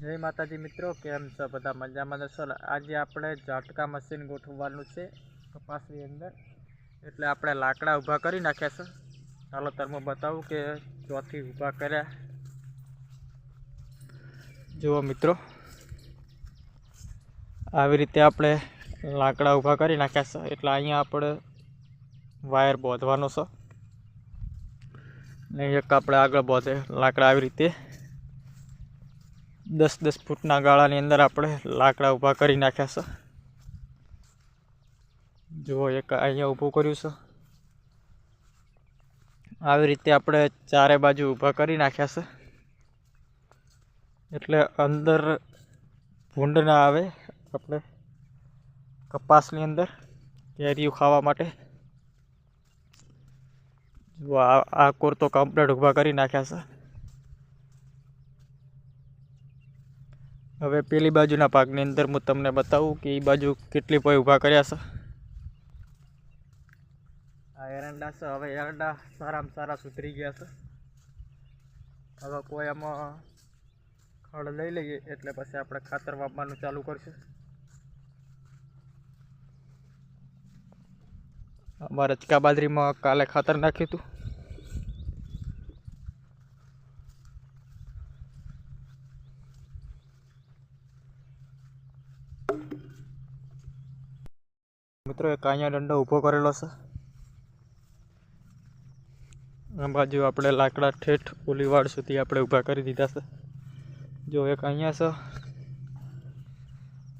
જય માતાજી મિત્રો, કેમ છો બધા મજામાં સર આજે આપણે ઝાટકા મશીન ગોઠવવાનું છે કપાસની અંદર. એટલે આપણે લાકડા ઊભા કરી નાખ્યા છે. ચાલો તમે બતાવું કે ચોથી ઊભા કર્યા. જુઓ મિત્રો, આવી રીતે આપણે લાકડા ઊભા કરી નાખ્યા છે. એટલે અહીંયા આપણે વાયર બોધવાનો છે. ને એક આપણે આગળ બોધે, લાકડા આવી રીતે દસ દસ ફૂટના ગાળાની અંદર આપણે લાકડા ઊભા કરી નાખ્યા છે. જુઓ એક અહીંયા ઊભું કર્યું છે. આવી રીતે આપણે ચારે બાજુ ઊભા કરી નાખ્યા છે. એટલે અંદર ભૂંડ ના આવે, આપણે કપાસની અંદર કેરીઓ ખાવા માટે. જુઓ આ કોર તો કમ્પ્લીટ ઊભા કરી નાખ્યા છે. હવે પેલી બાજુના ભાગની અંદર હું તમને બતાવું કે એ બાજુ કેટલી પોઈ ઊભા કર્યા છે. આ એરંડા છે, હવે એરંડા સારામાં સારા સુધરી ગયા છે. હવે કોઈ આમાં ખડ લઈ લઈએ, એટલે પછી આપણે ખાતર વાપવાનું ચાલુ કરશું. અમારે રચકા બાજરીમાં કાલે ખાતર નાખ્યું હતું. મિત્રો, એક અહીંયા દંડો ઊભો કરેલો છે. આ બાજુ આપણે લાકડા ઠેઠ ઓલીવાડ સુધી આપણે ઊભા કરી દીધા છે. જો એક અહીંયા છે.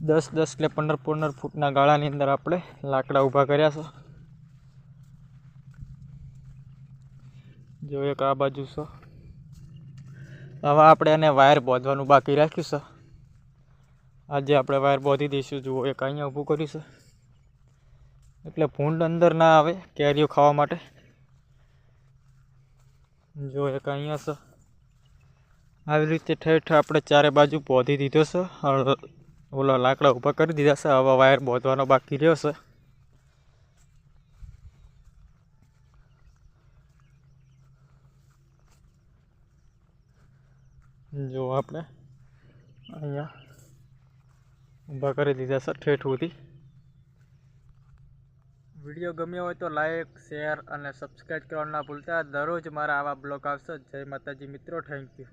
દસ દસ એટલે પંદર પંદર ફૂટના ગાળાની અંદર આપણે લાકડા ઊભા કર્યા છે. જો એક આ બાજુ છે. હવે આપણે એને વાયર બોંધવાનું બાકી રાખ્યું છે. આજે આપણે વાયર બોધી દઈશું. જુઓ, એક અહીંયા ઊભું કરીશું એટલે ભૂંડ અંદર ના આવે કેરીઓ ખાવા માટે. જો, એક અહીંયા છે. આવી રીતે ઠેઠ આપણે ચારે બાજુ બાંધી દીધો છે. ઓલા લાકડા ઊભા કરી દીધા છે. હવે વાયર બોધવાનો બાકી રહ્યો છે. જો, આપણે અહીંયા ઊભા કરી દીધા છે, ઠેઠ સુધી. વીડિયો ગમ્યો હોય તો લાઈક શેર અને સબસ્ક્રાઈબ કરવાનું ના ભૂલતા. દરરોજ મારા આવા બ્લોગ આવશે. જય માતાજી મિત્રો થેન્ક યુ